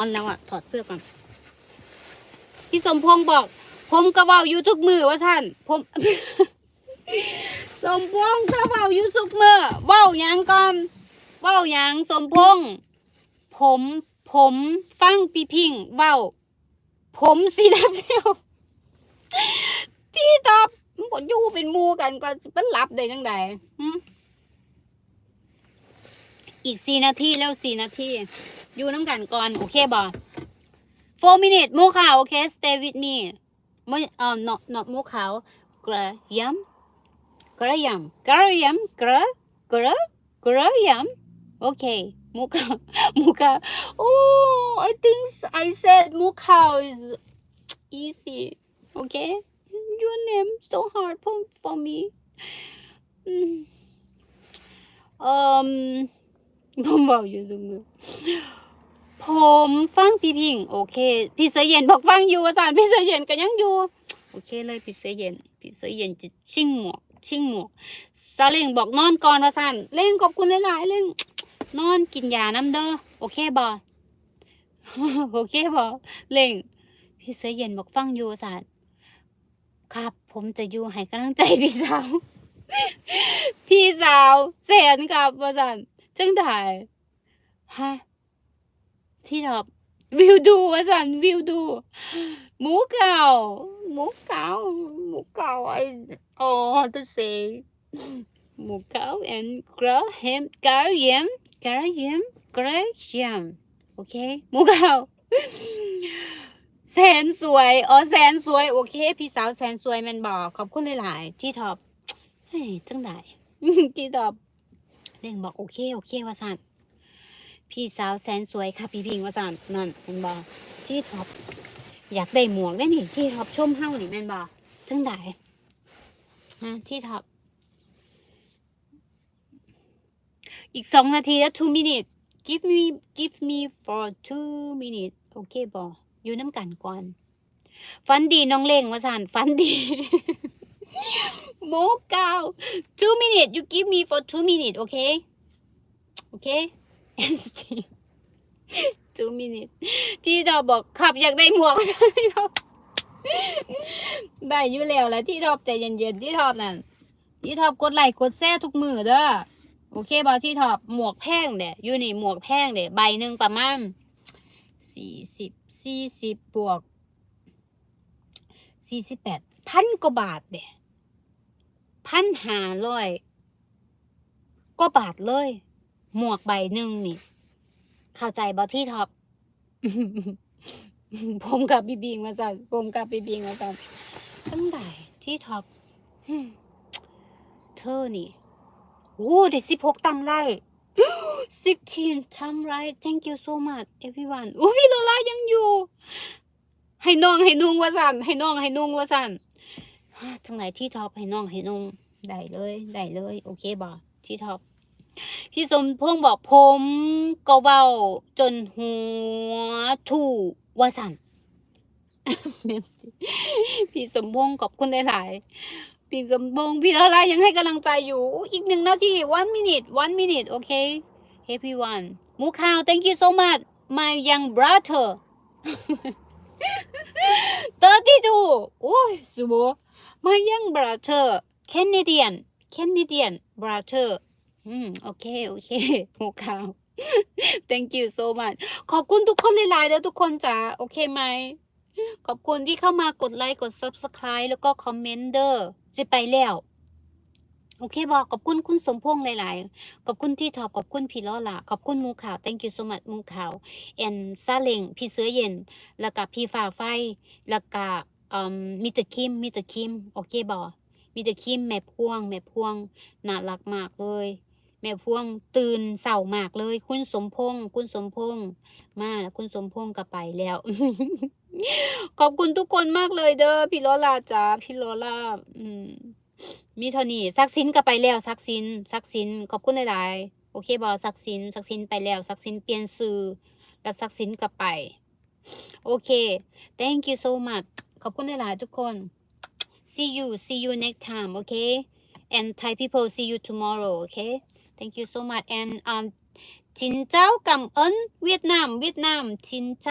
อนแล้วอะถอดเสื้อก่อน พี่สมพงษ์บอก ผมก็เว้าอยู่ทุกมือว่าท่าน ผม สมพงษ์ก็เว้าอยู่ทุกมือเว้าหยังก่อนเว้าหยังสมพงษ์ผม ผมฟังปีพิงเว้า ผมสินับเดียวที่ตอบมันก็ยู่เป็นมูกันก็เป็นหลับได้จังไดอีกสี่นาทีแล้วสี่นาที อยู่น้ำกันก่อน โอเคบ่ four minute หมูขาวโอเค stay with me ไม่เอ่อ not not หมูขาวกระยำกระยำกระยำกระกระกระยำโอเคหมูขาวหมูขาว oh I think I said หมูขาว is easy okay your name so hard for for me อืม um ผมบอกอยู่ตรงนี้ ผมฟังพี่พิงโอเค พี่เสยเย็นบอกฟังอยู่อาจารย์พี่เสยเย็นก็ยังอยู่ โอเคเลยพี่เสยเย็นพี่เสยเย็นจะชิ่งหมวกชิ่งหมวกซาเล่งบอกนอนก่อนว่าสันเล่งขอบคุณหลายๆเล่งนอนกินยาน้ำเด้อโอเคบอโอเคบอเล่งพี่เสยเย็นบอกฟังอยู่อาจารย์ครับ ผมจะอยู่ให้กำลังใจพี่สาว พี่สาวแสนครับว่าสันจังถ่ายฮะ ที่ท็อปวิวดูว่าสันวิวดู หมูเก่า หมูเก่า หมูเก่าไอ้อ๋อตัวเซหมูเก่า and กระเฮมกระเยมกระเยมกระเยมโอเค หมูเก่าแสนสวยอ๋อแสนสวย โอเค พี่สาวแสนสวยแมันบอกขอบคุณหลายๆที่ท็อปเฮ้ยจังไดที่ท็อปเร่งบอกโอเค โอเคว่าสัน พี่สาวแสนสวยค่ะ พี่พิงว่าสันนั่นแมนบอที่ท็อปอยากได้หมวกได้นี่ที่ท็อปชมเฮ้านี่แมนบอจังไดฮะที่ท็อปอีกสองนาทีแล้ว two minute give me give me for two minute โอเคบออยู่น้ำกันก่อนฟันดีน้องเล่งว่าสันฟันดีโมกาว two minute you give me for two minute okay okay and still two minutes ที่เราบอกขับอยากได้หมวกที่เราได้อยู่แล้วแหละที่ทอบใจเย็นๆที่ทอบนั่นที่ทอบกดไลค์กดแซ่ทุกมือเด้อโอเคบอที่ทอบหมวกแพงเด้อยู่นี่หมวกแพงเด้ใบหนึ่งประมาณสี่สิบสี่สิบบวกสี่สิบแปดพันกว่าบาทเด้พันห้าร้อยก็บาทเลย หมวกใบหนึ่งนี่ เข้าใจบอที่ท็อปผมกับบีบิงมาสั่นผมกับบีบิงมาสั่นตั้งแต่ที่ท็อปเธอนี่โอ้เด็กสิบหกตำไร sixteen ทำไร thank you so much everyone โอ้พี่โลล่ายังอยู่ ให้น้องให้นุ่งว่าสั่นให้น้องให้นุ่งว่าสั่นจังไหนที่ท็อปให้น้องให้นุ่งได้เลยได้เลย โอเคบอที่ท็อป พี่สมพงษ์บอกผมก็เบาจนหัวถูกว่าสั่นพี่สมพงษ์ขอบคุณหลายๆพี่สมพงษ์พี่อะไรยังให้กำลังใจอยู่อีกหนึ่งนาที one minute one minute โอเค everyone หมูข่าว thank you so much my young brother 32โอ้ยสุโบ my young brother Canadian Canadian brother อืมโอเค โอเคหมูข่าว thank you so much ขอบคุณทุกคนหลายๆเด้อทุกคนจ้าโอเคไหม ขอบคุณที่เข้ามากดไลค์กด subscribe แล้วก็คอมเมนต์เด้อจะไปแล้ว โอเคบอกขอบคุณคุณสมพงษ์หลายๆ ขอบคุณที่ทอบขอบคุณพี่ล้อล่ะขอบคุณมูขาว thank you so much มูขาวแอนซาเล็งพี่เสือเย็น แล้วก็พี่ฝ่าไฟ แล้วก็มิสเตอร์คิมมิสเตอร์คิมโอเคบอมิสเตอร์คิมแม่พวงแม่พวงน่ารักมากเลย แม่พวงตื่นเศร้ามากเลย คุณสมพงษ์คุณสมพงษ์มาแล้วคุณสมพงษ์ก็ไปแล้ว ขอบคุณทุกคนมากเลยเด้อพี่ลอล่าจ้าพี่ลอล่าอืมมีเท่านี้ซักซินก็ไปแล้วซักซินซักซินขอบคุณหลายๆโอเคบอซักซินซักซินไปแล้วซักซินเปลี่ยนสื่อแล้วซักซินก็ไป โอเค thank you so much ขอบคุณหลายๆทุกคน see you see you next time okay and Thai people see you tomorrow okay thank you so much and um จินเจ้ากับเอิญ